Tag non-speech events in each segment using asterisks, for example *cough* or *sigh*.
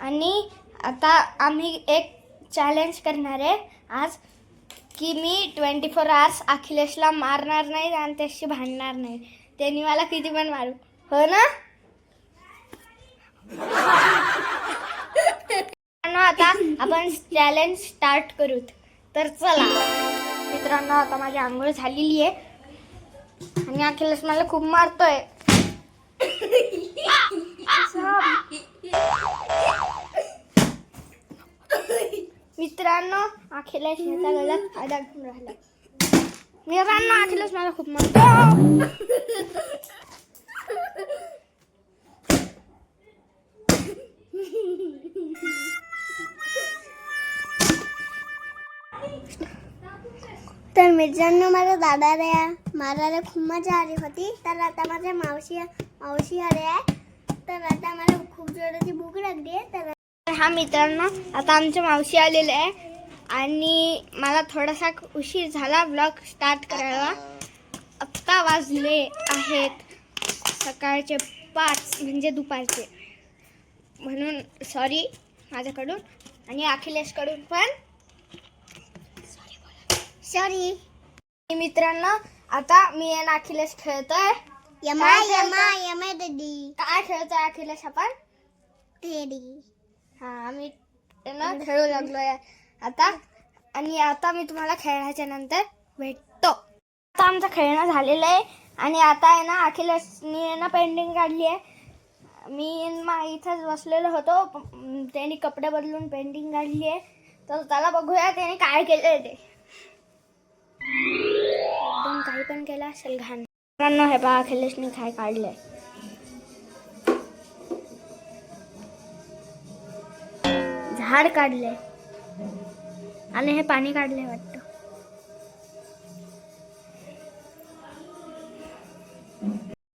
आता आम्ही एक चॅलेंज करणार आहे. आज की मी ट्वेंटी फोर आवर्स अखिलेशला मारणार नाही आणि त्याशी भांडणार नाही. त्यांनी मला किती पण मारू. हो ना? मित्रांनो, आता आपण चॅलेंज स्टार्ट करूत. तर चला. मित्रांनो आता माझी आंघोळ झालेली आहे. आणि अखिलेश मला खूप मारतोय. *laughs* मित्रांनो गळ्यात फायदा घेऊन राहिला. मित्रांनो अखिलेश मला खूप तर मित्रांनो माझ्या दादाला मारायला खूप मजा आली होती. तर आता माझ्या मावशी मावशी आले आहे. तर आता मला खूप जोराची भूक लागली आहे. तर हा मित्रांनो आता आमच्या मावशी आलेले आहे. आणि मला थोडासा उशीर झाला ब्लॉग स्टार्ट करायला. आत्ता वाजले आहेत सकाळचे पाच म्हणजे दुपारचे. म्हणून सॉरी माझ्याकडून आणि अखिलेशकडून पण. सॉरी मित्रांनो आता मी आणि अखिलेश खेळतोय. यमा? यमा यमा ददी. काय खेळतोय अखिलेश आपण? टेडी हा आम्ही ना खेळू लागलोय. आता आणि आता मी तुम्हाला खेळायच्या नंतर भेटतो. आता आमचं खेळणं झालेलं आहे आणि आता आहे ना अखिलेशनी ना पेंटिंग काढली आहे. मी मा इथंच बसलेलो होतो. त्यांनी कपडे बदलून पेंटिंग काढली आहे. तर त्याला बघूया त्याने काय केलंय ते. एकदम काही पण केलं असेल घाण. हे पहा अखिलेशने काय काढलंय. झाड काढले आणि हे पाणी काढले वाटतं.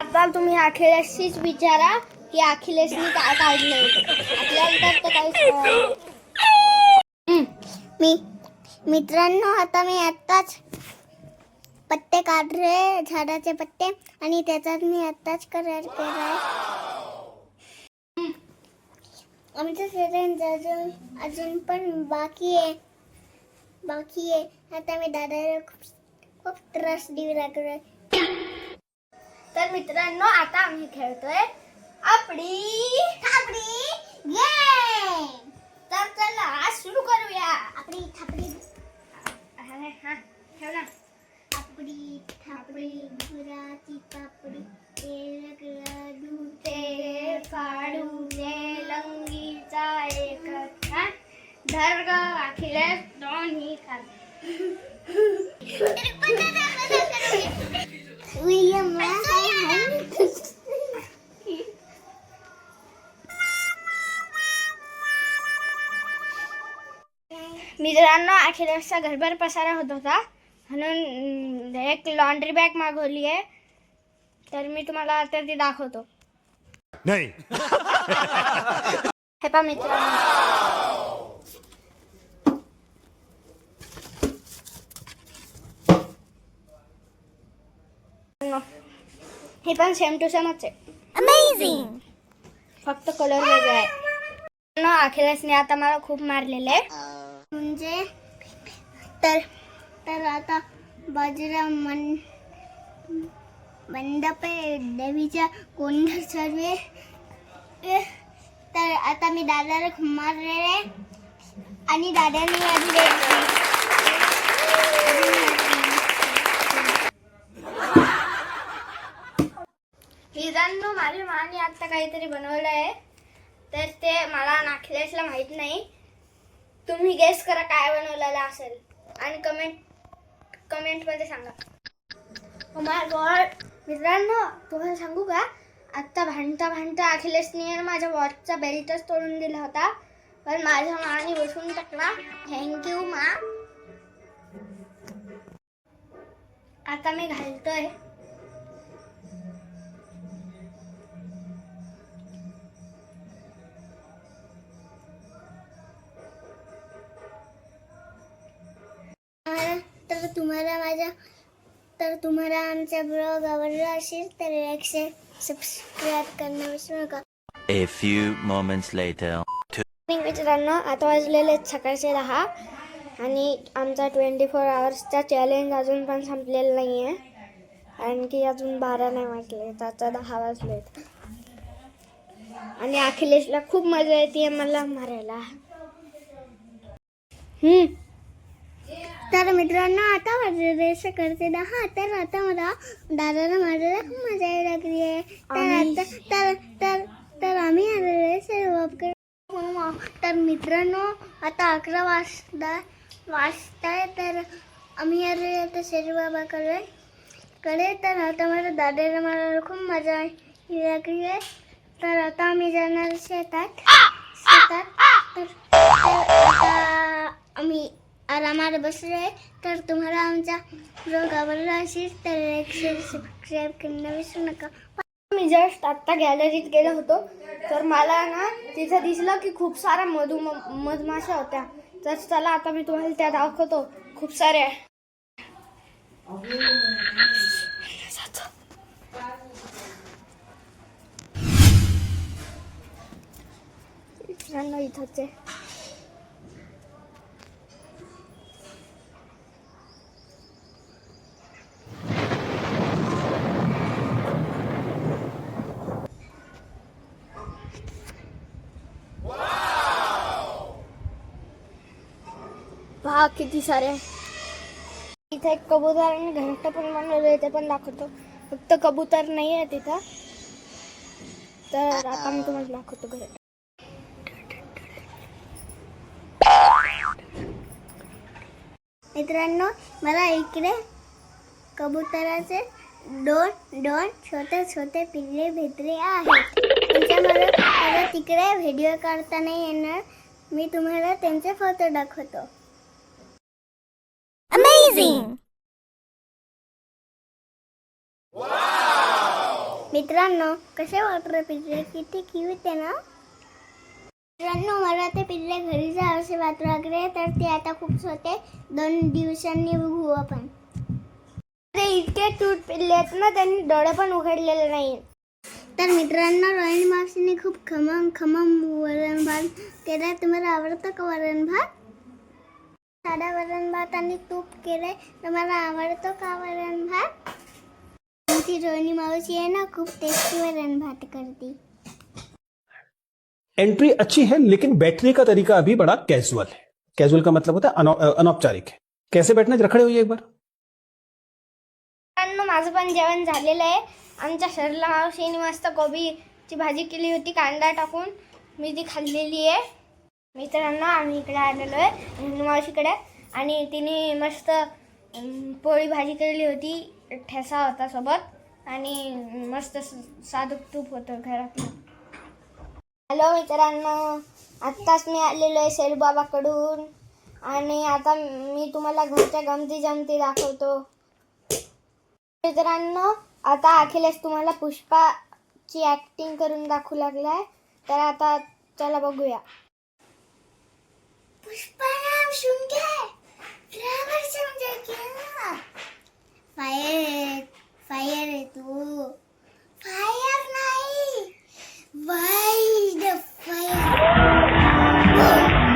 आता तुम्ही अखिलेशशीच विचारा की अखिलेशनी काय काढले आपल्याला तर मी मित्रांनो आता मी आत्ताच पत्ते काढले झाडाचे पत्ते आणि त्याच्यात मी आत्ताच करार आमचं चॅलेंज अजून अजून पण बाकी आहे. बाकी आहे. आता मी दादाला खूप खूप त्रास देऊ लागलो तर मित्रांनो आता आम्ही खेळतोय आपली आपली गेम तर चला मित्रांनो अखिलेशचा घरभर पसारा होत होता. म्हणून एक लॉन्ड्री बॅग मागवली आहे. तर मी तुम्हाला आता ती दाखवतो. नहीं. हे पा मित्रांनो. हे पण सेम टू सेमच आहे. अमेझिंग फक्त कलर वेगळा आहे. न, अखिलेशने आता मला खूप मारलेले आहे. म्हणजे तर तर आता बाजूला मन मंडप आहे देवीच्या कोंडर सर्वे तर आता मी दादाला खुमारले आहे. आणि दादाने माझी मित्रांनो माझ्या माने आता काहीतरी बनवलं आहे. तर ते मला आणि माहीत नाही. तुम्ही गेस करा काय बनवलेलं असेल. आणि कमेंट कमेंटमध्ये सांगा. Oh माय गॉड मित्रांनो तुम्हाला सांगू का? आत्ता भांडता भांडता अखिलेशने माझ्या वॉचचा बेल्टच तोडून दिला होता. पण माझ्या माने बसून टाकला. थँक्यू मा आता मी घालतोय. तुम्हाला माझ्या तर तुम्हाला आमचा ब्लॉग आवडला असेल तर लाईक शेअर सबस्क्राईब करणं विसरू नका. A few moments later. मित्रांनो आता वाजलेले आहेत सकाळचे दहा आणि आमचा ट्वेंटी फोर आवर्सचा चॅलेंज अजून पण संपलेला नाही आहे आणखी अजून बारा नाही वाजले तर आता दहा वाजलेत. आणि अखिलेशला खूप मजा येते मला मारायला. हम्म. तर मित्रांनो आता वाजले सकाळचे दहा. तर आता मला दादाला मारायला खूप मजा यायला लागली आहे. तर आता तर तर तर आम्ही आलेलो सर्व तर मित्रांनो आता अकरा वाजता वाजताय तर आम्ही आलेलो आता शेरबाबाकडे कडे तर आता मला दादाला मारायला खूप मजा लागली आहे. तर आता आम्ही जाणार शेतात. शेतात. तर तर आता आम्ही आरामात बसले तर तुम्हाला आमच्या ब्लॉगावर अशीच तर सबस्क्राईब करणं विसरू नका मी जस्ट आत्ता गॅलरीत गेलो होतो तर मला ना तिथं दिसलं की खूप साऱ्या मधु मधमाशा होत्या. तर चला आता मी तुम्हाला त्या दाखवतो. खूप साऱ्या मित्रांनो इथंच आहे. पहा किती सारे आहे. इथे एक कबूतर आणि घंट पण बनवलं ते पण दाखवतो. फक्त कबूतर नाही आहे तिथं. तर आता मी तुम्हाला दाखवतो घर मित्रांनो मला इकडे कबुतराचे दोन दोन छोटे छोटे पिल्ले भेटले आहेत. त्याच्यामुळे मला तिकडे व्हिडिओ काढता नाही येणार. मी तुम्हाला त्यांचे फोटो दाखवतो. अमेझिंग मित्रांनो कसे वाटले पिल्ले? किती क्यूट आहे ना? मित्रांनो मला ते पिल्ले घरी जावंसे वाटू लागले तर ते आता खूप होते दोन दिवसांनी बघू आपण. ते इतके क्यूट पिल्ले आहेत ना त्यांनी डोळे पण उघडलेले नाही तर मित्रांनो रोहिणी मावशीने खूप खमंग खमंग वरण भात केला तुम्हाला आवडतं का वरण भात? साधा वरण भात आणि तूप केलंय. तुम्हाला आवडतो का वरण भात? आमची रोहिणी मावशी आहे ना खूप टेस्टी वरण भात करते. एंट्री अच्छी है लेकिन बैठने का तरीका अभी बड़ा कैजुअल है. कैजुअल का मतलब होता है अनौपचारिक है. कैसे बैठना है? रखड़े होइए एक बार. माझं पण जेवण झालेलं आहे. आमच्या शरीरला मावशीने मस्त कोबीची भाजी केली होती कांदा टाकून. मी ती खाल्लेली आहे. मित्रांनो आम्ही इकडे आलेलो आहे मावशीकडे. आणि तिने मस्त पोळी भाजी केलेली होती ठेसा होता सोबत. आणि मस्त स- साधूक तूप होतं घरातलं. हॅलो मित्रांनो आत्ताच मी आलेलो आहे सेलबाबाकडून आणि आता मी तुम्हाला घरच्या गमती जमती दाखवतो. मित्रांनो आता अखिलेश तुम्हाला पुष्पाची ॲक्टिंग करून दाखवू लागलाय. तर आता चला बघूया. पुष्पराम शुंगे ड्रायव्हर समजा क्या फायर फायर आहे तू फायर नाही वाईल्ड फायर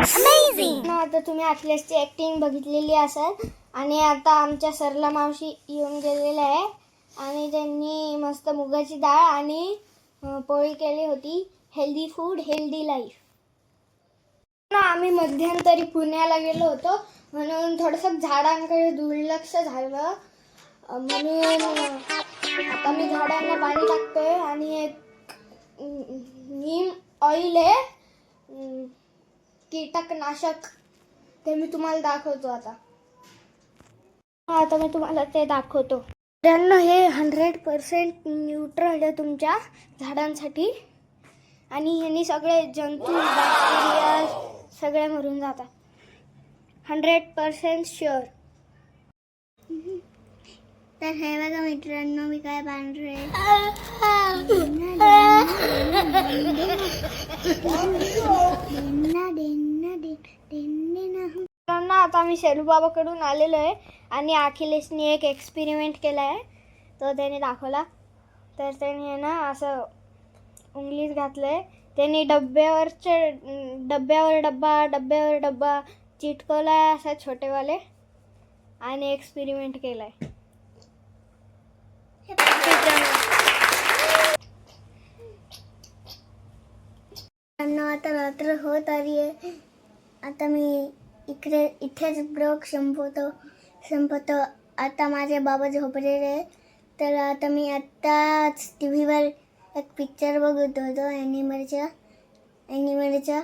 अमेझिंग आता तुम्ही अखिलेशची ऍक्टिंग बघितलेली असेल आणि आता आमच्या सरला मावशी येऊन गेलेल्या आहे आणि त्यांनी मस्त मुगाची डाळ आणि पोळी केली होती हेल्दी फूड हेल्दी लाईफ ना आम्ही मध्यंतरी पुण्याला गेलो होतो. म्हणून थोडंसं झाडांकडे दुर्लक्ष झालं. म्हणून आता मी झाडांना पाणी टाकतोय आणि एक नीम ऑइल आहे. कीटकनाशक. ते मी तुम्हाला दाखवतो आता. हा, आता मी तुम्हाला ते दाखवतो. त्यांना हे हंड्रेड पर्सेंट न्यूट्रल आहे तुमच्या झाडांसाठी. आणि ह्यांनी सगळे जंतू बॅक्टेरिया सगळे मरून जातात. हंड्रेड पर्सेंट शुअर तर हे बघा मित्रांनो मी काय मित्रांनो आता मी शेरूबाबाकडून आलेलो आहे आणि अखिलेशने एक एक्सपेरिमेंट केला आहे. तो त्याने दाखवला. तर त्याने ना असं उंगलीत घातलं आहे त्यांनी डब्यावरचे डब्यावर डब्बा डब्यावर डब्बा आहे असा छोटेवाले आणि एक्सपेरिमेंट केलाय. आहे आता रात्र होत आली आहे. आता मी इकडे इथेच ब्लॉग संपवतो संपवतो. आता माझे बाबा झोपलेले आहे तर आता मी आत्ताच टी व्हीवर एक पिक्चर बघत होतो ॲनिमलच्या ॲनिमलच्या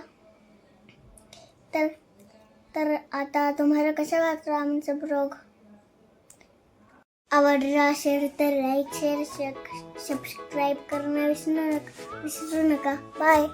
तर तर आता तुम्हाला कसा वाटला आमचा ब्लॉग आवडला असेल तर लाईक शेअर सबस्क्राईब करणं विसरू नका. विसरू नका बाय